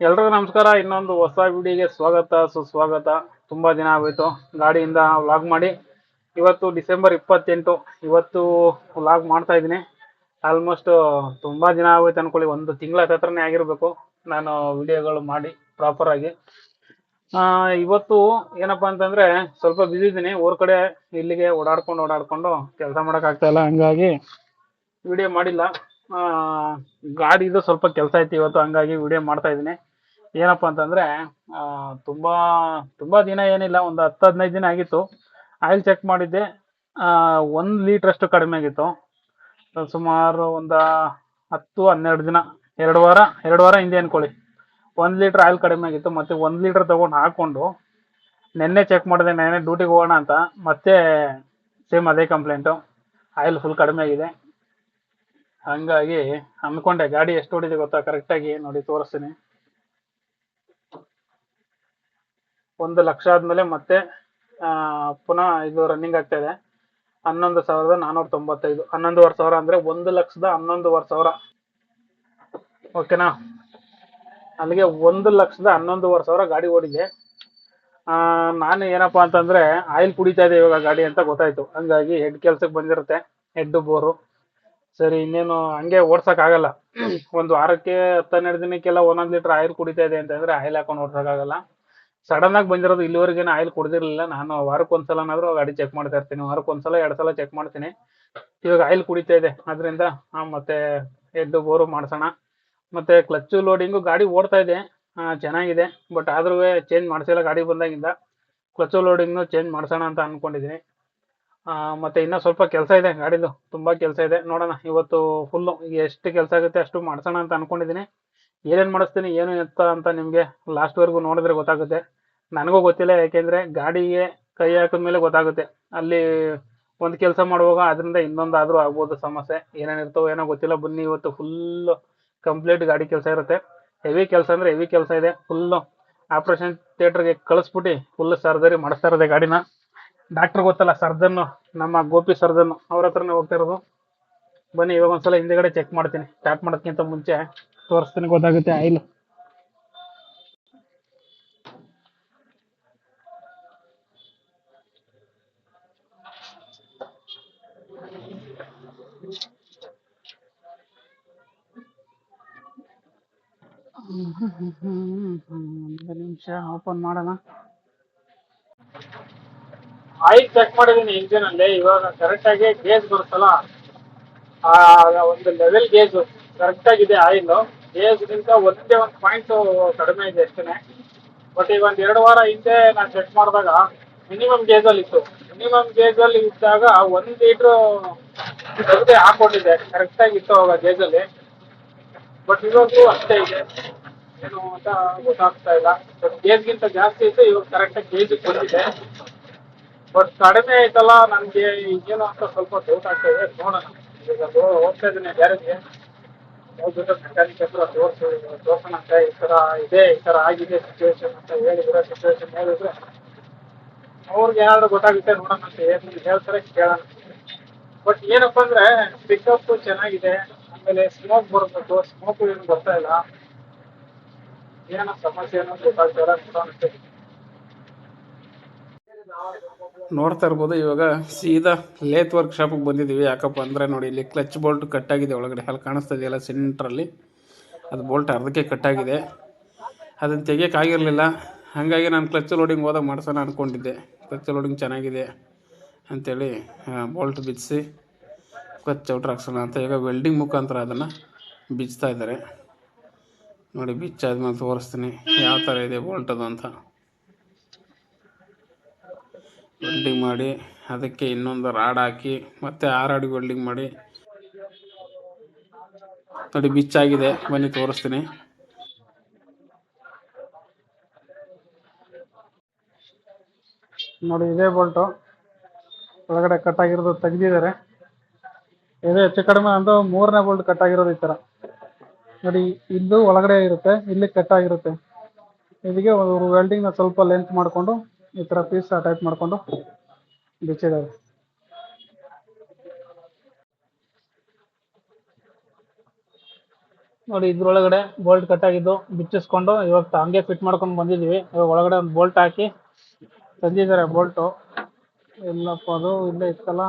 ಎಲ್ರಿಗೂ ನಮಸ್ಕಾರ. ಇನ್ನೊಂದು ಹೊಸ ವಿಡಿಯೋಗೆ ಸ್ವಾಗತ. ಸುಸ್ವಾಗತ. ತುಂಬ ದಿನ ಆಗೋಯ್ತು. ಗಾಡಿಯಿಂದ ವ್ಲಾಗ್ ಮಾಡಿ. ಇವತ್ತು ಡಿಸೆಂಬರ್ ಇಪ್ಪತ್ತೆಂಟು. ಇವತ್ತು ವ್ಲಾಗ್ ಮಾಡ್ತಾ ಇದ್ದೀನಿ. ಆಲ್ಮೋಸ್ಟ್ ತುಂಬ ದಿನ ಆಗೋಯ್ತು ಅನ್ಕೊಳ್ಳಿ. ಒಂದು ತಿಂಗಳ ಹತ್ರನೇ ಆಗಿರಬೇಕು. ನಾನು ವಿಡಿಯೋಗಳು ಮಾಡಿ ಪ್ರಾಪರ್ ಆಗಿ. ಆ, ಇವತ್ತು ಏನಪ್ಪಾ ಅಂತಂದ್ರೆ ಸ್ವಲ್ಪ ಬ್ಯುಸಿ ಇದ್ದೀನಿ. ಊರ್ ಕಡೆ ಇಲ್ಲಿಗೆ ಓಡಾಡ್ಕೊಂಡು ಓಡಾಡ್ಕೊಂಡು ಕೆಲಸ ಮಾಡಕ್ ಆಗ್ತಾ ಇಲ್ಲ. ಹಂಗಾಗಿ ವಿಡಿಯೋ ಮಾಡಿಲ್ಲ. ಗಾಡಿದು ಸ್ವಲ್ಪ ಕೆಲಸ ಐತಿ ಇವತ್ತು, ಹಂಗಾಗಿ ವಿಡಿಯೋ ಮಾಡ್ತಾ ಇದ್ದೀನಿ. ಏನಪ್ಪಾ ಅಂತಂದ್ರೆ ತುಂಬಾ ತುಂಬಾ ದಿನ ಏನಿಲ್ಲ, ಒಂದು ಹತ್ತು ಹದಿನೈದು ದಿನ ಆಗಿತ್ತು. ಆಯಿಲ್ ಚೆಕ್ ಮಾಡಿದ್ದೆ. ಒಂದು ಲೀಟ್ರಷ್ಟು ಕಡಿಮೆ ಆಗಿತ್ತು. ಸುಮಾರು ಒಂದು ಹತ್ತು ಹನ್ನೆರಡು ದಿನ, ಎರಡು ವಾರ ಎರಡು ವಾರ ಹಿಂದೆ ಅನ್ಕೊಳ್ಳಿ. ಒಂದು ಲೀಟರ್ ಆಯಿಲ್ ಕಡಿಮೆ ಆಗಿತ್ತು, ಮತ್ತೆ ಒಂದು ಲೀಟರ್ ತಗೊಂಡು ಹಾಕ್ಕೊಂಡು ನಿನ್ನೆ ಚೆಕ್ ಮಾಡಿದೆ, ನೆನ್ನೆ ಡ್ಯೂಟಿಗೆ ಹೋಗೋಣ ಅಂತ. ಮತ್ತೆ ಸೇಮ್ ಅದೇ ಕಂಪ್ಲೇಂಟು ಆಯಿಲ್ ಫುಲ್ ಕಡಿಮೆ ಆಗಿದೆ. ಹಂಗಾಗಿ ಅನ್ಕೊಂಡೆ ಗಾಡಿ ಎಷ್ಟು ಹೊಡಿದೆ ಗೊತ್ತಾ? ಕರೆಕ್ಟಾಗಿ ನೋಡಿ ತೋರಿಸ್ತೀನಿ. ಒಂದು ಲಕ್ಷ ಆದ್ಮೇಲೆ ಮತ್ತೆ ಆ, ಪುನಃ ಇದು ರನ್ನಿಂಗ್ ಆಗ್ತಾ ಇದೆ. ಹನ್ನೊಂದು ಸಾವಿರದ ನಾನೂರ ತೊಂಬತ್ತೈದು. ಹನ್ನೊಂದುವರೆ ಸಾವಿರ ಅಂದ್ರೆ ಒಂದು ಲಕ್ಷದ ಹನ್ನೊಂದುವರೆ ಸಾವಿರ. ಓಕೆನಾ ಅಲ್ಲಿಗೆ ಒಂದು ಲಕ್ಷದ ಹನ್ನೊಂದುವರೆ ಸಾವಿರ ಗಾಡಿ ಓಡಿದೆ. ಆ, ನಾನು ಏನಪ್ಪಾ ಅಂತಂದ್ರೆ ಆಯಿಲ್ ಕುಡಿತಾ ಇದೆ ಇವಾಗ ಗಾಡಿ ಅಂತ ಗೊತ್ತಾಯ್ತು. ಹಂಗಾಗಿ ಹೆಡ್ ಕೆಲ್ಸಕ್ಕೆ ಬಂದಿರುತ್ತೆ. ಹೆಡ್ ಬೋರು ಸರಿ, ಇನ್ನೇನು ಹಂಗೆ ಓಡ್ಸಕ್ ಆಗಲ್ಲ. ಒಂದು ವಾರಕ್ಕೆ ಹತ್ತು ಹನ್ನೆರಡು ದಿನಕ್ಕೆಲ್ಲ ಒಂದೊಂದು ಲೀಟರ್ ಆಯಿಲ್ ಕುಡಿತಾ ಇದೆ ಅಂತಂದ್ರೆ ಆಯಿಲ್ ಹಾಕೊಂಡು ಓಡ್ಸಕ್ಕಾಗಲ್ಲ ಸಡನ್ ಆಗಿ ಬಂದಿರೋದು ಇಲ್ಲಿವರೆಗೆ ಆಯಿಲ್ ಕುಡ್ದಿರ್ಲಿಲ್ಲ. ನಾನು ವಾರಕ್ಕೆ ಒಂದ್ಸಲನಾದ್ರೂ ಗಾಡಿ ಚೆಕ್ ಮಾಡ್ತಾ ಇರ್ತೀನಿ. ವಾರಕ್ಕೆ ಒಂದ್ಸಲ ಎರಡು ಸಲ ಚೆಕ್ ಮಾಡ್ತೀನಿ. ಇವಾಗ ಆಯಿಲ್ ಕುಡಿತಾ ಇದೆ. ಅದರಿಂದ ಮತ್ತೆ ಎದ್ದು ಬೋರು ಮಾಡ್ಸೋಣ. ಮತ್ತೆ ಕ್ಲಚ್ಚು ಲೋಡಿಂಗು ಗಾಡಿ ಓಡ್ತಾ ಇದೆ. ಚೆನ್ನಾಗಿದೆ. ಬಟ್ ಆದ್ರೂ ಚೇಂಜ್ ಮಾಡಿಸಿಲ್ಲ ಗಾಡಿ ಬಂದಾಗಿಂದ. ಕ್ಲಚ್ಚು ಲೋಡಿಂಗ್ನು ಚೇಂಜ್ ಮಾಡ್ಸೋಣ ಅಂತ ಅನ್ಕೊಂಡಿದ್ದೀನಿ. ಮತ್ತೆ ಇನ್ನೂ ಸ್ವಲ್ಪ ಕೆಲಸ ಇದೆ, ಗಾಡಿದು ತುಂಬಾ ಕೆಲಸ ಇದೆ. ನೋಡೋಣ, ಇವತ್ತು ಫುಲ್ಲು ಎಷ್ಟು ಕೆಲಸ ಆಗುತ್ತೆ ಅಷ್ಟು ಮಾಡ್ಸೋಣ ಅಂತ ಅನ್ಕೊಂಡಿದ್ದೀನಿ ಏನೇನು ಮಾಡಿಸ್ತೀನಿ, ಏನು ಎತ್ತ ಅಂತ ನಿಮಗೆ ಲಾಸ್ಟ್ವರೆಗೂ ನೋಡಿದ್ರೆ ಗೊತ್ತಾಗುತ್ತೆ. ನನಗೂ ಗೊತ್ತಿಲ್ಲ, ಯಾಕೆಂದ್ರೆ ಗಾಡಿಗೆ ಕೈ ಹಾಕಿದ್ಮೇಲೆ ಗೊತ್ತಾಗುತ್ತೆ. ಅಲ್ಲಿ ಒಂದು ಕೆಲಸ ಮಾಡುವಾಗ ಅದರಿಂದ ಇನ್ನೊಂದಾದ್ರೂ ಆಗ್ಬೋದು ಸಮಸ್ಯೆ. ಏನೇನಿರ್ತವೋ ಏನೋ ಗೊತ್ತಿಲ್ಲ, ಬನ್ನಿ ಇವತ್ತು ಫುಲ್ ಕಂಪ್ಲೀಟ್ ಗಾಡಿ ಕೆಲಸ ಇರುತ್ತೆ. ಹೆವಿ ಕೆಲಸ ಅಂದ್ರೆ ಹೆವಿ ಕೆಲಸ ಇದೆ. ಫುಲ್ಲು ಆಪರೇಷನ್ ಥಿಯೇಟರ್ಗೆ ಕಳಿಸ್ಬಿಟ್ಟು ಫುಲ್ ಸರ್ಜರಿ ಮಾಡಿಸ್ತಾ ಇರೋದೆ ಗಾಡಿನ. ಡಾಕ್ಟರ್ ಗೊತ್ತಲ್ಲ ಸರ್ಜನ್ ನಮ್ಮ ಗೋಪಿ ಸರ್ಜನ್ ಅವ್ರ ಹತ್ರನೇ ಹೋಗ್ತಾ ಇರೋದು ಬನ್ನಿ ಇವಾಗ ಒಂದ್ಸಲ ಹಿಂದೆಗಡೆ ಚೆಕ್ ಮಾಡ್ತೀನಿ ಟ್ಯಾಪ್ ಮಾಡೋದಕ್ಕಿಂತ ಮುಂಚೆ ತೋರಿಸ್ತೀನಿ ಗೊತ್ತಾಗುತ್ತೆ ಆಯಿಲ್ ಒಂದು ನಿಮಿಷ ಓಪನ್ ಮಾಡೋಣ ಆಯಿಲ್ ಚೆಕ್ ಮಾಡಿದ್ದೀನಿ ಇಂಜಿನ್ ಅಲ್ಲಿ. ಇವಾಗ ಕರೆಕ್ಟ್ ಆಗಿ ಗೇಜ್ ಬರುತ್ತಲ್ಲ? ಆ, ಒಂದು ಲೆವೆಲ್ ಗೇಜ್ ಕರೆಕ್ಟ್ ಆಗಿದೆ ಆಯಿಲ್. ಗೇಜ್ಗಿಂತ ಒಂದೇ ಒಂದು ಪಾಯಿಂಟ್ ಕಡಿಮೆ ಇದೆ ಅಷ್ಟೇ ಬಟ್ ಈಗ ಒಂದು ಎರಡು ವಾರ ಹಿಂದೆ ನಾನು ಚೆಕ್ ಮಾಡಿದಾಗ ಮಿನಿಮಮ್ ಗೇಜಲ್ಲಿ ಇತ್ತು. ಮಿನಿಮಮ್ ಗೇಜಲ್ಲಿ ಇದ್ದಾಗ ಒಂದು ಲೀಟ್ರು ತೆಗೆದೇ ಹಾಕೊಂಡಿದ್ದೆ. ಕರೆಕ್ಟಾಗಿ ಇತ್ತು ಅವಾಗ ಗೇಜಲ್ಲಿ ಬಟ್ ಇವತ್ತು ಅಷ್ಟೇ ಇದೆ. ಏನು ಅಂತ ಗೊತ್ತಾಗ್ತಾ ಇಲ್ಲ. ಬಟ್ ಗೇಜ್ಗಿಂತ ಜಾಸ್ತಿ ಇತ್ತು, ಇವಾಗ ಕರೆಕ್ಟಾಗಿ ಗೇಜ್ ಬಂದಿದೆ. ಬಟ್ ಕಡಿಮೆ ಐತಲ್ಲ ನನಗೆ ಏನು ಅಂತ ಸ್ವಲ್ಪ ಡೌಟ್ ಆಗ್ತಾ ನೋಡೋಣ. ಈಗ ಹೋಗ್ತಾ ಇದ್ದೀನಿ, ಗ್ಯಾರೇಜ್ಗೆ. ಹೋಗ್ಬಿಟ್ಟು ಮೆಕ್ಯಾನಿಕ್ ಹತ್ರ ತೋರಿಸಿ, ತೋರ್ಸೋಣ ಅಂತ ಈ ಥರ ಇದೆ, ಈ ಥರ ಆಗಿದೆ ಸಿಚುವೇಶನ್ ಅಂತ ಹೇಳಿದ್ರೆ ಸಿಚುವೇಶನ್ ಹೇಳಿದ್ರೆ ಅವ್ರಿಗೆ ಏನಾದ್ರು ಗೊತ್ತಾಗುತ್ತೆ, ನೋಡೋಣ ಅಂತ ಏನು ಹೇಳ್ತಾರೆ, ಕೇಳೋಣ. ಬಟ್ ಏನಪ್ಪ ಅಂದರೆ ಪಿಕಪ್ ಚೆನ್ನಾಗಿದೆ, ಆಮೇಲೆ ಸ್ಮೋಕ್ ಬರಬೇಕು ಸ್ಮೋಕು ಏನು ಬರ್ತಾ ಇಲ್ಲ. ಏನೋ ಸಮಸ್ಯೆ ಏನೋ ಗೊತ್ತಾಗ್ತಾ ಇಲ್ಲ ಅಂತ. ನೋಡ್ತಾ ಇರ್ಬೋದು. ಇವಾಗ ಸೀದಾ ಲೇತ್ ವರ್ಕ್ ಶಾಪಿಗೆ ಬಂದಿದ್ದೀವಿ. ಯಾಕಪ್ಪ ಅಂದರೆ ನೋಡಿ, ಇಲ್ಲಿ ಕ್ಲಚ್ ಬೋಲ್ಟ್ ಕಟ್ಟಾಗಿದೆ ಒಳಗಡೆ. ಅಲ್ಲಿ ಕಾಣಿಸ್ತಾ ಇದೆಯಲ್ಲ ಸೆಂಟ್ರಲ್ಲಿ ಅದು ಬೋಲ್ಟ್ ಅರ್ಧಕ್ಕೆ ಕಟ್ಟಾಗಿದೆ ಅದನ್ನು ತೆಗಿಯೋಕ್ಕಾಗಿರಲಿಲ್ಲ ಹಾಗಾಗಿ ನಾನು ಕ್ಲಚ್ ಲೋಡಿಂಗ್ ಹೋದಾಗ ಮಾಡ್ಸೋಣ ಅಂದ್ಕೊಂಡಿದ್ದೆ ಕ್ಲಚ್ ಲೋಡಿಂಗ್ ಚೆನ್ನಾಗಿದೆ ಅಂಥೇಳಿ ಬೋಲ್ಟ್ ಬಿಚ್ಚಿಸಿ ಕ್ಲಚ್ ಔಟ್ರ್ ಹಾಕ್ಸೋಣ ಅಂತ. ಈಗ ವೆಲ್ಡಿಂಗ್ ಮುಖಾಂತರ ಅದನ್ನು ಬಿಚ್ತಾ ಇದ್ದಾರೆ. ನೋಡಿ, ಬಿಚ್ಚಾದ್ಮೇಲೆ ತೋರಿಸ್ತೀನಿ. ಯಾವ ಥರ ಇದೆ ಬೋಲ್ಟದು ಅಂತ. ವೆಲ್ಡಿಂಗ್ ಮಾಡಿ, ಅದಕ್ಕೆ ಇನ್ನೊಂದು ರಾಡ್ ಹಾಕಿ, ಮತ್ತೆ ಆ ರಾಡ್ ವೆಲ್ಡಿಂಗ್ ಮಾಡಿ. ನೋಡಿ ಬಿಚ್ಚಾಗಿದೆ ಬನ್ನಿ, ತೋರಿಸ್ತೀನಿ. ನೋಡಿ, ಇದೇ ಬೋಲ್ಟು ಒಳಗಡೆ ಕಟ್ ಆಗಿರೋದು ತೆಗ್ದಿದ್ದಾರೆ. ಇದು ಹೆಚ್ಚು ಕಡಿಮೆ ಒಂದು ಮೂರನೇ ಬೋಲ್ಟ್ ಕಟ್ ಆಗಿರೋದು ಈ ಥರ ನೋಡಿ, ಇದು ಒಳಗಡೆ ಇರುತ್ತೆ, ಇಲ್ಲಿ ಕಟ್ ಆಗಿರುತ್ತೆ. ಇದಕ್ಕೆ ವೆಲ್ಡಿಂಗ್ನ ಸ್ವಲ್ಪ ಲೆಂತ್ ಮಾಡಿಕೊಂಡು ಈ ಥರ ಪೀಸ್ ಟೈಪ್ ಮಾಡ್ಕೊಂಡು ಬಿಚ್ಚಿದ್ದಾರೆ ನೋಡಿ ಇದ್ರೊಳಗಡೆ ಬೋಲ್ಟ್ ಕಟ್ ಆಗಿದ್ದು ಬಿಚ್ಚಿಸ್ಕೊಂಡು ಇವಾಗ ಹಂಗೆ ಫಿಟ್ ಮಾಡ್ಕೊಂಡು ಬಂದಿದೀವಿ ಇವಾಗ ಒಳಗಡೆ ಒಂದು ಬೋಲ್ಟ್ ಹಾಕಿ ತಂದಿದ್ದಾರೆ ಬೋಲ್ಟ್ ಇಲ್ಲಪ್ಪ, ಅದು ಇಲ್ಲೇ ಇತ್ತಲ್ಲ.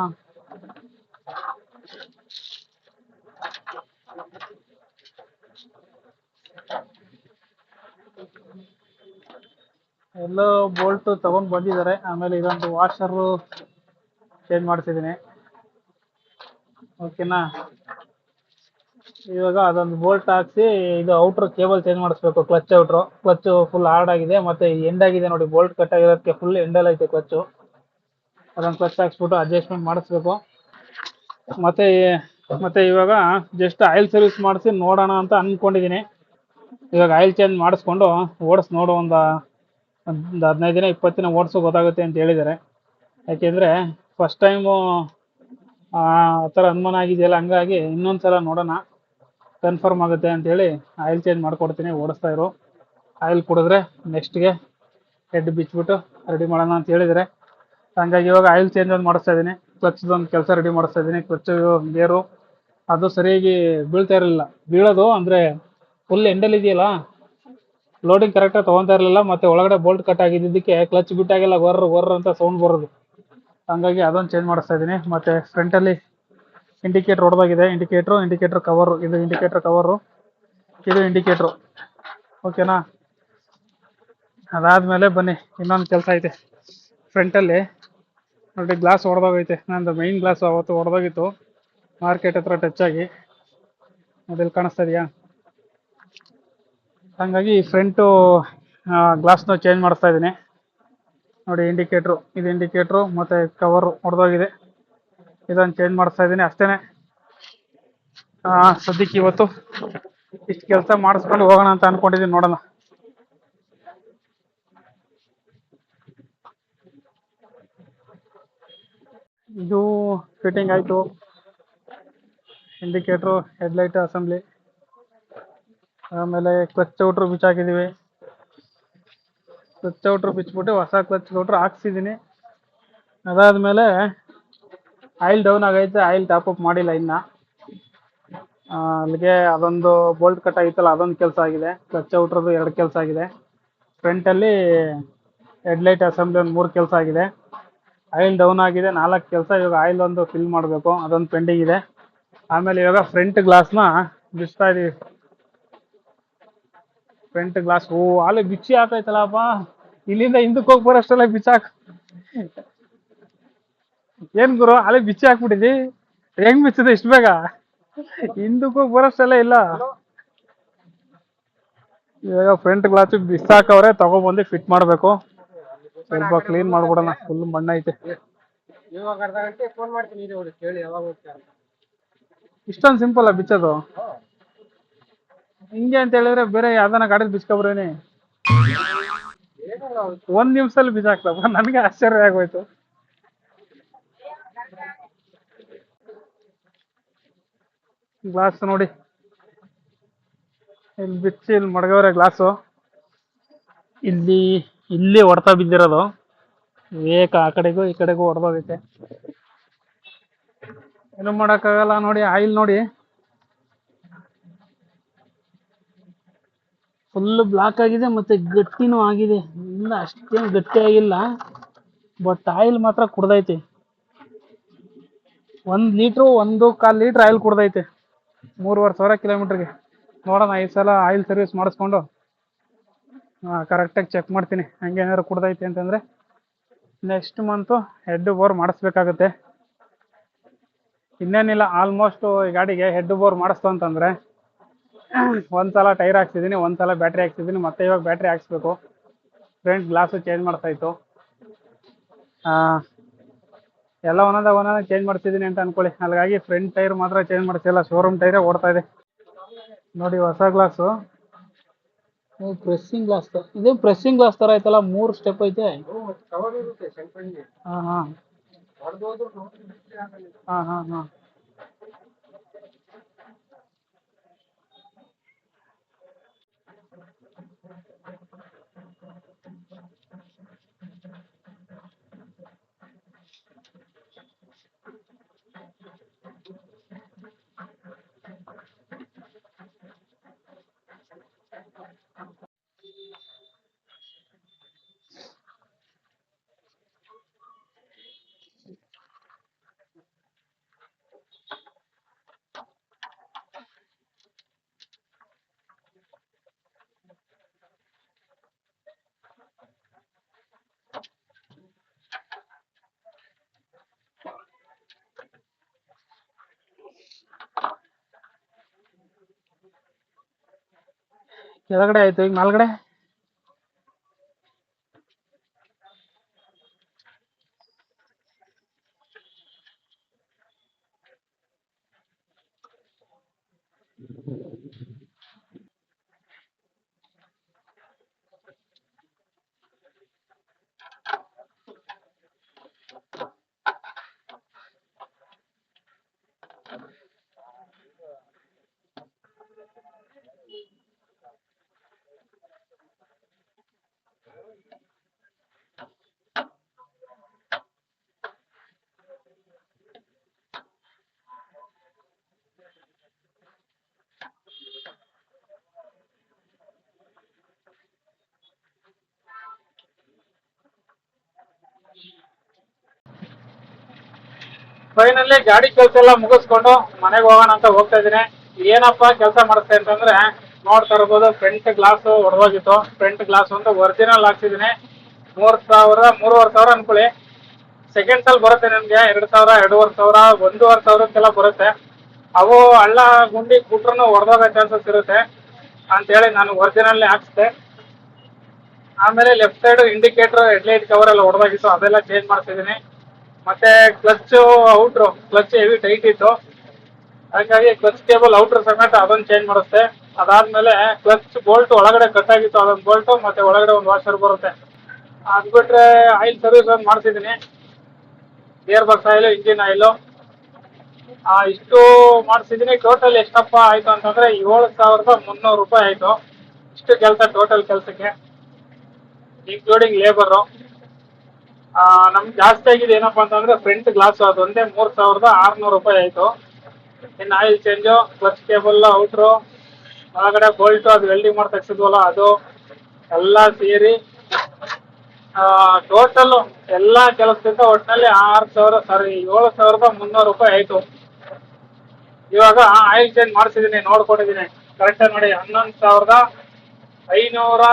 ಎಲ್ಲೋ ಬೋಲ್ಟ್ ತಗೊಂಡ್ ಬಂದಿದ್ದಾರೆ. ಆಮೇಲೆ ಇದೊಂದು ವಾಷರ್ ಚೇಂಜ್ ಮಾಡ್ಸಿದ್ದೀನಿ. ಓಕೆನಾ ಇವಾಗ ಅದೊಂದು ಬೋಲ್ಟ್ ಹಾಕ್ಸಿ ಇದು ಔಟ್ರ್ ಕೇಬಲ್ ಚೇಂಜ್ ಮಾಡಿಸ್ಬೇಕು clutch outer clutch full hard ಆಗಿದೆ, ಮತ್ತೆ ಎಂಡ್ ಆಗಿದೆ ನೋಡಿ, ಬೋಲ್ಟ್ ಕಟ್ ಆಗಿರೋದಕ್ಕೆ ಫುಲ್ ಎಂಡಲ್ ಐತೆ ಕ್ಲಚ್ಚು ಅದೊಂದು ಕ್ಲಚ್ ಹಾಕ್ಸ್ಬಿಟ್ಟು ಅಡ್ಜಸ್ಟ್ಮೆಂಟ್ ಮಾಡಿಸ್ಬೇಕು. ಮತ್ತೆ ಮತ್ತೆ ಇವಾಗ ಜಸ್ಟ್ ಆಯಿಲ್ ಸರ್ವಿಸ್ ಮಾಡಿಸಿ ನೋಡೋಣ ಅಂತ ಅನ್ಕೊಂಡಿದ್ದೀನಿ. ಇವಾಗ ಆಯಿಲ್ ಚೇಂಜ್ ಮಾಡಿಸ್ಕೊಂಡು ಓಡಿಸ್ ನೋಡು ಒಂದು ಒಂದು ಹದಿನೈದು ದಿನ ಇಪ್ಪತ್ತು ದಿನ ಓಡಿಸೋ ಗೊತ್ತಾಗುತ್ತೆ ಅಂತ ಹೇಳಿದ್ದಾರೆ. ಯಾಕೆಂದರೆ ಫಸ್ಟ್ ಟೈಮು ಆ ಥರ ಅನುಮಾನ ಆಗಿದೆಯಲ್ಲ, ಹಂಗಾಗಿ ಇನ್ನೊಂದು ಸಲ ನೋಡೋಣ ಕನ್ಫರ್ಮ್ ಆಗುತ್ತೆ ಅಂತೇಳಿ ಆಯಿಲ್ ಚೇಂಜ್ ಮಾಡ್ಕೊಡ್ತೀನಿ, ಓಡಿಸ್ತಾ ಇರು. ಆಯಿಲ್ ಕುಡಿದ್ರೆ ನೆಕ್ಸ್ಟ್ಗೆ ಹೆಡ್ ಬಿಚ್ಚಿಬಿಟ್ಟು ರೆಡಿ ಮಾಡೋಣ ಅಂತ ಹೇಳಿದರೆ ಹಂಗಾಗಿ ಇವಾಗ ಆಯಿಲ್ ಚೇಂಜ್ ಒಂದು ಮಾಡಿಸ್ತಾ ಇದ್ದೀನಿ. ಕ್ಲಚ್ದೊಂದು ಕೆಲಸ ರೆಡಿ ಮಾಡಿಸ್ತಾ ಇದ್ದೀನಿ. ಕ್ಲಚ್ ಗೇರು ಅದು ಸರಿಯಾಗಿ ಬೀಳ್ತಾ ಇರಲಿಲ್ಲ. ಬೀಳೋದು ಅಂದರೆ ಫುಲ್ ಎಂಡಲ್ ಇದೆಯಲ್ಲ ಲೋಡಿಂಗ್ ಕರೆಕ್ಟಾಗಿ ತೊಗೊತಾ ಇರಲಿಲ್ಲ, ಮತ್ತೆ ಒಳಗಡೆ ಬೋಲ್ಟ್ ಕಟ್ ಆಗಿದ್ದಕ್ಕೆ ಕ್ಲಚ್ ಬಿಟ್ಟಾಗೆಲ್ಲ ಗೊರ್ರ ಗೊರ್ರ ಅಂತ ಸೌಂಡ್ ಬರೋದು. ಹಂಗಾಗಿ ಅದೊಂದು ಚೇಂಜ್ ಮಾಡಿಸ್ತಾ ಇದ್ದೀನಿ ಮತ್ತು ಫ್ರಂಟಲ್ಲಿ ಇಂಡಿಕೇಟ್ರ್ ಹೊಡೆದಾಗಿದೆ ಇಂಡಿಕೇಟ್ರು ಇಂಡಿಕೇಟ್ರ್ ಕವರು ಇದು ಇಂಡಿಕೇಟ್ರ್ ಕವರು ಇದು ಇಂಡಿಕೇಟ್ರು ಓಕೆನಾ ಅದಾದಮೇಲೆ ಬನ್ನಿ, ಇನ್ನೊಂದು ಕೆಲಸ ಐತೆ. ಫ್ರಂಟಲ್ಲಿ ನೋಡಿ ಗ್ಲಾಸ್ ಹೊಡೆದೋಗೈತೆ ನಂದು ಮೈನ್ ಗ್ಲಾಸ್ ಅವತ್ತು ಹೊಡೆದೋಗಿತ್ತು ಮಾರ್ಕೆಟ್ ಹತ್ರ ಟಚ್ ಆಗಿ. ಅದೆಲ್ಲಿ ಕಾಣಿಸ್ತಾ ಇದೆಯಾ? ಹಾಗಾಗಿ ಫ್ರಂಟು ಗ್ಲಾಸ್ನ ಚೇಂಜ್ ಮಾಡಿಸ್ತಾ ಇದ್ದೀನಿ. ನೋಡಿ ಇಂಡಿಕೇಟ್ರು ಇದು ಇಂಡಿಕೇಟ್ರು ಮತ್ತು ಕವರು ಹೊಡೆದೋಗಿದೆ ಇದನ್ನು ಚೇಂಜ್ ಮಾಡಿಸ್ತಾ ಇದ್ದೀನಿ ಅಷ್ಟೇ ಸದ್ಯಕ್ಕೆ ಇವತ್ತು ಇಷ್ಟು ಕೆಲಸ ಮಾಡಿಸ್ಕೊಂಡು ಹೋಗೋಣ ಅಂತ ಅಂದ್ಕೊಂಡಿದ್ದೀನಿ ನೋಡೋಣ. ಇದು ಫಿಟ್ಟಿಂಗ್ ಆಯಿತು. ಇಂಡಿಕೇಟ್ರು ಹೆಡ್ಲೈಟ್ ಅಸೆಂಬ್ಲಿ ಆಮೇಲೆ ಕ್ಲಚ್ ಔಟ್ರು ಬಿಚ್ಚಾಕಿದ್ದೀವಿ ಕ್ಲಚ್ ಔಟ್ರು ಬಿಚ್ಬಿಟ್ಟು ಹೊಸ ಕ್ಲಚ್ ಔಟ್ರು ಹಾಕ್ಸಿದ್ದೀನಿ ಅದಾದಮೇಲೆ ಆಯಿಲ್ ಡೌನ್ ಆಗೈತೆ, ಆಯಿಲ್ ಟಾಪ್ ಅಪ್ ಮಾಡಿಲ್ಲ ಇನ್ನು. ಅಲ್ಲಿಗೆ ಅದೊಂದು ಬೋಲ್ಟ್ ಕಟ್ ಆಗಿತ್ತಲ್ಲ, ಅದೊಂದು ಕೆಲಸ ಆಗಿದೆ. ಕ್ಲಚ್ ಔಟ್ರದ್ದು ಎರಡು ಕೆಲಸ ಆಗಿದೆ. ಫ್ರಂಟಲ್ಲಿ ಹೆಡ್ಲೈಟ್ ಅಸೆಂಬ್ಲಿ ಒಂದು ಮೂರು ಕೆಲಸ ಆಗಿದೆ. ಆಯಿಲ್ ಡೌನ್ ಆಗಿದೆ, ನಾಲ್ಕು ಕೆಲಸ. ಇವಾಗ ಆಯಿಲ್ ಒಂದು ಫಿಲ್ ಮಾಡಬೇಕು. ಅದೊಂದು ಪೆಂಡಿಂಗ್ ಇದೆ. ಆಮೇಲೆ ಇವಾಗ ಫ್ರಂಟ್ ಗ್ಲಾಸ್ನ ಬಿಸ್ತಾ ಇದೀವಿ. ಫ್ರಂಟ್ ಗ್ಲಾಸ್ ಓ ಅಲ್ಲಿ ಬಿಚ್ಚಿ ಹಾಕೈತಲ್ಲಪ್ಪ ಇಲ್ಲಿಂದ ಹಿಂದಕ್ಕೆ ಹೋಗಿ ಬರೋಷ್ಟೆಲ್ಲ ಬಿಚ್ಚಾಕ್. ಏನ್ ಗುರು ಅಲ್ಲಿ ಬಿಚ್ಚಿ ಹಾಕ್ಬಿಟ್ಟಿದಿ? ಹೆಂಗ್ ಬಿಚ್ಚಿದೆ ಇಷ್ಟು ಬೇಗ? ಹಿಂದಕ್ಕೆ ಹೋಗಿ ಬರೋಷ್ಟೆಲ್ಲ ಇಲ್ಲ. ಇವಾಗ ಫ್ರಂಟ್ ಗ್ಲಾಸ್ ಬಿಸಾಕವ್ರೆ ತಗೊಬಂದು ಫಿಟ್ ಮಾಡಬೇಕು. ಸ್ವಲ್ಪ ಕ್ಲೀನ್ ಮಾಡ್ಬಿಡೋಣ ಫುಲ್ ಮಣ್ಣೈತೆ ಇವಾಗ ಅರ್ಧ ಗಂಟೆ ಫೋನ್ ಮಾಡ್ತೀನಿ ಇಷ್ಟೊಂದು ಸಿಂಪಲ್ ಬಿಚ್ಚೋದು? ಹಿಂಗೆ ಅಂತ ಹೇಳಿದ್ರೆ ಬೇರೆ ಯಾವ್ದಾನ ಗಾಡಿ ಬಿಸ್ಕೊಬ್ರೇನೆ ಒಂದ್ ನಿಮಿಷದಲ್ಲಿ ಬಿಸಾಕ್ತಪ್ಪ ನನಗೆ ಆಶ್ಚರ್ಯ ಆಗೋಯ್ತು. ಗ್ಲಾಸ್ ನೋಡಿ. ಇಲ್ಲಿ ಬಿಚ್ಚಿ ಇಲ್ಲಿ ಮಡಗವ್ರೆ ಗ್ಲಾಸು. ಇಲ್ಲಿ ಇಲ್ಲಿ ಹೊಡ್ತಾ ಬಿದ್ದಿರೋದು. ಏಕ ಆ ಕಡೆಗೂ ಈ ಕಡೆಗೂ ಹೊಡೆದೋಗೈತೆ ಏನು ಮಾಡೋಕ್ಕಾಗಲ್ಲ ನೋಡಿ ಆಯಿಲ್ ನೋಡಿ. ಫುಲ್ ಬ್ಲಾಕ್ ಆಗಿದೆ ಮತ್ತೆ ಗಟ್ಟಿನೂ ಆಗಿದೆ. ಇಲ್ಲ, ಅಷ್ಟೇನು ಗಟ್ಟಿ ಆಗಿಲ್ಲ. ಬಟ್ ಆಯಿಲ್ ಮಾತ್ರ ಕುಡ್ದೈತೆ. ಒಂದು ಲೀಟ್ರು, ಒಂದು ಕಾಲು ಲೀಟ್ರ್ ಆಯಿಲ್ ಕುಡ್ದೈತೆ. ಮೂರುವರೆ ಸಾವಿರ ಕಿಲೋಮೀಟ್ರಿಗೆ. ನೋಡೋಣ, ಈ ಸಲ ಆಯಿಲ್ ಸರ್ವಿಸ್ ಮಾಡಿಸ್ಕೊಂಡು ಕರೆಕ್ಟಾಗಿ ಚೆಕ್ ಮಾಡ್ತೀನಿ. ಹಂಗೇನಾದ್ರು ಕುಡ್ದೈತೆ ಅಂತಂದರೆ ನೆಕ್ಸ್ಟ್ ಮಂತು ಹೆಡ್ ಬೋರ್ ಮಾಡಿಸ್ಬೇಕಾಗುತ್ತೆ. ಇನ್ನೇನಿಲ್ಲ ಆಲ್ಮೋಸ್ಟ್ ಈ ಗಾಡಿಗೆ ಹೆಡ್ ಬೋರ್ ಮಾಡಿಸ್ತು ಅಂತಂದರೆ ಒಂದ್ಸಲ ಟೈರ್ ಹಾಕ್ಸಿದ್ದೀನಿ ಒಂದ್ಸಲ ಬ್ಯಾಟ್ರಿ ಹಾಕ್ಸಿದ್ದೀನಿ ಮತ್ತೆ ಇವಾಗ ಬ್ಯಾಟ್ರಿ ಹಾಕ್ಸ್ಬೇಕು. ಫ್ರಂಟ್ ಗ್ಲಾಸು ಚೇಂಜ್ ಮಾಡ್ತಾ ಇತ್ತು ಆ, ಎಲ್ಲ ಒಂದೊಂದಾಗ ಒಂದೊಂದಾಗ ಚೇಂಜ್ ಮಾಡ್ತಿದ್ದೀನಿ ಅಂತ ಅನ್ಕೊಳ್ಳಿ. ಹಾಗಾಗಿ ಫ್ರಂಟ್ ಟೈರ್ ಮಾತ್ರ ಚೇಂಜ್ ಮಾಡ್ತಿಲ್ಲ ಶೋರೂಮ್ ಟೈರೇ ಓಡ್ತಾ ಇದೆ. ನೋಡಿ ಹೊಸ ಗ್ಲಾಸು. ಪ್ರೆಸ್ಸಿಂಗ್ ಗ್ಲಾಸ್ ಇದು ಪ್ರೆಸ್ಸಿಂಗ್ ಗ್ಲಾಸ್ ತರ ಐತಲ್ಲ ಮೂರು ಸ್ಟೆಪ್ ಐತೆ? ಕವರ್ ಇರುತ್ತೆ? ಸೆಂಟ್ರಿಂಗ್ಗೆ ಹಾಂ ಹಾಂ ಹಾಂ ಹಾಂ. ಕೆಳಗಡೆ ಆಯ್ತು ಈಗ ಮೇಲ್ಗಡೆ ಫೈನಲಿ ಗಾಡಿ ಕೆಲಸ ಎಲ್ಲ ಮುಗಿಸ್ಕೊಂಡು ಮನೆಗೆ ಹೋಗೋಣ ಅಂತ ಹೋಗ್ತಾ ಇದ್ದೀನಿ. ಏನಪ್ಪ ಕೆಲಸ ಮಾಡಿಸ್ತೆ ಅಂತಂದ್ರೆ ನೋಡ್ತಾ ಇರ್ಬೋದು ಫ್ರಂಟ್ ಗ್ಲಾಸ್ ಹೊಡೆದೋಗಿತ್ತು ಫ್ರಂಟ್ ಗ್ಲಾಸ್ ಒಂದು ಒರಿಜಿನಲ್ ಹಾಕ್ಸಿದ್ದೀನಿ. ಮೂರ್ ಸಾವಿರ ಮೂರುವರೆ ಸಾವಿರ ಅನ್ಕೊಳ್ಳಿ. ಸೆಕೆಂಡ್ಸ್ ಅಲ್ಲಿ ಬರುತ್ತೆ ನಿಮ್ಗೆ ಎರಡ್ ಸಾವಿರ, ಎರಡೂವರೆ ಸಾವಿರ, ಒಂದೂವರೆ ಸಾವಿರಕ್ಕೆಲ್ಲ ಬರುತ್ತೆ. ಅವು ಹಳ್ಳ ಗುಂಡಿ ಕುಟ್ರೂ ಹೊಡೆದೋಗೋ ಚಾನ್ಸಸ್ ಇರುತ್ತೆ ಅಂತೇಳಿ ನಾನು ಒರಿಜಿನಲ್ಲೇ ಹಾಕ್ಸ್ದೆ. ಆಮೇಲೆ left side indicator headlight cover ಎಲ್ಲ ಹೊಡೆದಾಗಿತ್ತು ಅದೆಲ್ಲ ಚೇಂಜ್ ಮಾಡ್ತಿದ್ದೀನಿ ಮತ್ತೆ clutch outer clutch heavy tight ಇತ್ತು. ಹಾಗಾಗಿ ಕ್ಲಚ್ ಕೇಬಲ್ ಔಟ್ರ್ ಸಮೇತ ಅದನ್ನ ಚೇಂಜ್ ಮಾಡಿಸ್ತೆ ಅದಾದ್ಮೇಲೆ ಕ್ಲಚ್ ಬೋಲ್ಟ್ ಒಳಗಡೆ ಕಟ್ ಆಗಿತ್ತು, ಅದೊಂದು ಬೋಲ್ಟ್ ಮತ್ತೆ ಒಳಗಡೆ ಒಂದು ವಾಷರ್ ಬರುತ್ತೆ. ಅದ್ ಬಿಟ್ರೆ ಆಯಿಲ್ ಸರ್ವಿಸ್ ಒಂದು ಮಾಡ್ತಿದ್ದೀನಿ gear box oil engine oil ಇಷ್ಟು ಮಾಡಿಸಿದ್ದೀನಿ ಟೋಟಲ್ ಎಷ್ಟಪ್ಪ ಆಯ್ತು ಅಂತಂದ್ರೆ ಏಳು ಸಾವಿರದ ಮುನ್ನೂರು ರೂಪಾಯಿ ಆಯ್ತು. ಇಷ್ಟು ಕೆಲಸ ಟೋಟಲ್ ಕೆಲಸಕ್ಕೆ ಇನ್ಕ್ಲೂಡಿಂಗ್ ಲೇಬರು ನಮ್ಗೆ ಜಾಸ್ತಿ ಆಗಿದೆ ಏನಪ್ಪಾ ಅಂತಂದ್ರೆ ಫ್ರಂಟ್ ಗ್ಲಾಸ್ ಅದೊಂದೇ ಮೂರ್ ಸಾವಿರದ ಆರ್ನೂರು ರೂಪಾಯಿ ಆಯ್ತು. ಇನ್ oil change clutch cable outer ಒಳಗಡೆ ಬೋಲ್ಟು ಅದು ವೆಲ್ಡಿಂಗ್ ಮಾಡಿ ತೆಗ್ಸಿದ್ವಲ್ಲ ಅದು ಎಲ್ಲ ಸೇರಿ ಟೋಟಲ್ ಎಲ್ಲ ಕೆಲಸದಿಂದ ಒಟ್ಟಿನಲ್ಲಿ ಆರು ಸಾವಿರ ಸಾರಿ ಏಳು ಸಾವಿರದ ಮುನ್ನೂರು ರೂಪಾಯಿ ಆಯ್ತು. ಇವಾಗ ಆಯಿಲ್ ಚೇಂಜ್ ಮಾಡಿಸಿದ್ದೀನಿ ನೋಡ್ಕೊಂಡಿದ್ದೀನಿ ಕರೆಕ್ಟಾಗಿ ನೋಡಿ, ಹನ್ನೊಂದು ಸಾವಿರದ ಐನೂರ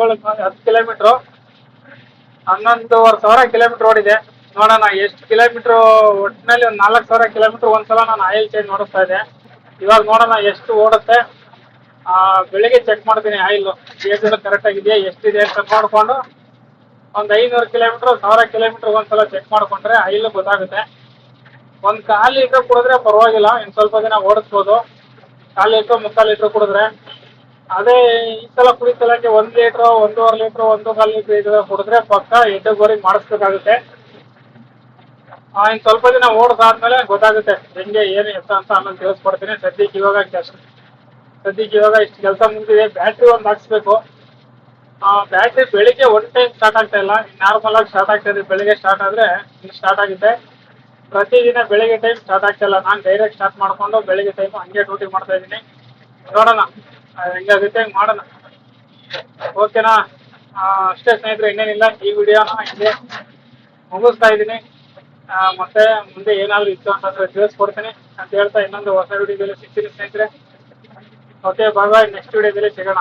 ಏಳು ಹತ್ತು ಕಿಲೋಮೀಟ್ರು. ಹನ್ನೊಂದುವರೆ ಸಾವಿರ ಕಿಲೋಮೀಟರ್ ಓಡಿದೆ. ನೋಡೋಣ ಎಷ್ಟು ಕಿಲೋಮೀಟರ್ ಒಟ್ಟಿನಲ್ಲಿ ಒಂದು ನಾಲ್ಕು ಸಾವಿರ ಕಿಲೋಮೀಟರ್ ಒಂದ್ಸಲ ನಾನು ಆಯಿಲ್ ಚೇಂಜ್ ಮಾಡಿಸ್ತಾ ಇದ್ದೆ. ಇವಾಗ ನೋಡೋಣ ಎಷ್ಟು ಓಡುತ್ತೆ. ಆ, ಬೆಳಿಗ್ಗೆ ಚೆಕ್ ಮಾಡ್ತೀನಿ ಆಯಿಲ್. ಡೀಸೆಲ್ ಕರೆಕ್ಟ್ ಆಗಿದೆಯಾ ಎಷ್ಟಿದೆ ಅಂತ ನೋಡಿಕೊಂಡು ಒಂದು ಐನೂರು ಕಿಲೋಮೀಟರ್ ಸಾವಿರ ಕಿಲೋಮೀಟರ್ ಒಂದ್ಸಲ ಚೆಕ್ ಮಾಡಿಕೊಂಡ್ರೆ ಆಯಿಲ್ ಗೊತ್ತಾಗುತ್ತೆ. ಒಂದು ಕಾಲು ಲೀಟ್ರ್ ಕುಡಿದ್ರೆ ಪರವಾಗಿಲ್ಲ ಇನ್ನು ಸ್ವಲ್ಪ ದಿನ ಓಡಿಸ್ಬೋದು. ಕಾಲು ಲೀಟ್ರ್ ಮುಕ್ಕಾಲು ಲೀಟ್ರ್ ಕುಡಿದ್ರೆ. ಅದೇ ಈ ಸಲ ಕುಡಿಸಲಕ್ಕೆ ಒಂದ್ ಲೀಟ್ರು ಒಂದೂವರೆ ಲೀಟ್ರು ಒಂದು ಕಾಲು ಲೀಟ್ರ್ ಕುಡಿದ್ರೆ ಪಕ್ಕ ಎಡ್ಡು ಗೋರಿ ಮಾಡಿಸ್ಬೇಕಾಗುತ್ತೆ. ಆ, ಇನ್ನು ಸ್ವಲ್ಪ ದಿನ ಓಡಿಸಾದ್ಮೇಲೆ ಗೊತ್ತಾಗುತ್ತೆ ಹೆಂಗೆ ಏನು ಎತ್ತ ಅಂತ ಆಮೇಲೆ ತಿಳಿಸ್ಕೊಡ್ತೀನಿ. ಸದ್ಯಕ್ಕೆ ಇವಾಗ ಸದ್ಯಕ್ಕೆ ಇವಾಗ ಇಷ್ಟು ಕೆಲಸ ಮುಗಿದಿದೆ. ಬ್ಯಾಟ್ರಿ ಒಂದು ಹಾಕ್ಸ್ಬೇಕು. ಬ್ಯಾಟ್ರಿ ಬೆಳಿಗ್ಗೆ ಒನ್ ಟೈಮ್ ಸ್ಟಾರ್ಟ್ ಆಗ್ತಾ ಇಲ್ಲ. ನಾರ್ಮಲ್ ಆಗಿ ಸ್ಟಾರ್ಟ್ ಆಗ್ತಾ ಇದೆ. ಬೆಳಿಗ್ಗೆ ಸ್ಟಾರ್ಟ್ ಆದರೆ ಸ್ಟಾರ್ಟ್ ಆಗುತ್ತೆ. ಪ್ರತಿದಿನ ಬೆಳಿಗ್ಗೆ ಟೈಮ್ ಸ್ಟಾರ್ಟ್ ಆಗ್ತಾ ಇಲ್ಲ. ನಾನು ಡೈರೆಕ್ಟ್ ಸ್ಟಾರ್ಟ್ ಮಾಡ್ಕೊಂಡು ಬೆಳಿಗ್ಗೆ ಟೈಮ್ ಹಂಗೆ ಡ್ಯೂಟಿ ಮಾಡ್ತಾ ಇದ್ದೀನಿ. ನೋಡೋಣ. ಆ, ಹೆಂಗಾಗುತ್ತೆ ಹಂಗೆ ಮಾಡೋಣ. ಓಕೆನಾ ಅಷ್ಟೇ ಸ್ನೇಹಿತರೆ, ಇನ್ನೇನಿಲ್ಲ. ಈ ವಿಡಿಯೋನ ಹಿಂಗೆ ಮುಗಿಸ್ತಾ ಇದ್ದೀನಿ. ಮತ್ತೆ ಮುಂದೆ ಏನಾದರೂ ಇತ್ತು ಅಂತಂದ್ರೆ ತಿಳಿಸ್ಕೊಡ್ತೀನಿ. ಅಂತ ಹೇಳ್ತಾ ಇನ್ನೊಂದು ಹೊಸ ವಿಡಿಯೋದಲ್ಲಿ ಸಿಗ್ತೀನಿ ಸ್ನೇಹಿತರೆ. ಓಕೆ ಬಾಯ್ ಬಾಯ್ ನೆಕ್ಸ್ಟ್ ವಿಡಿಯೋದಲ್ಲಿ ಸಿಗೋಣ.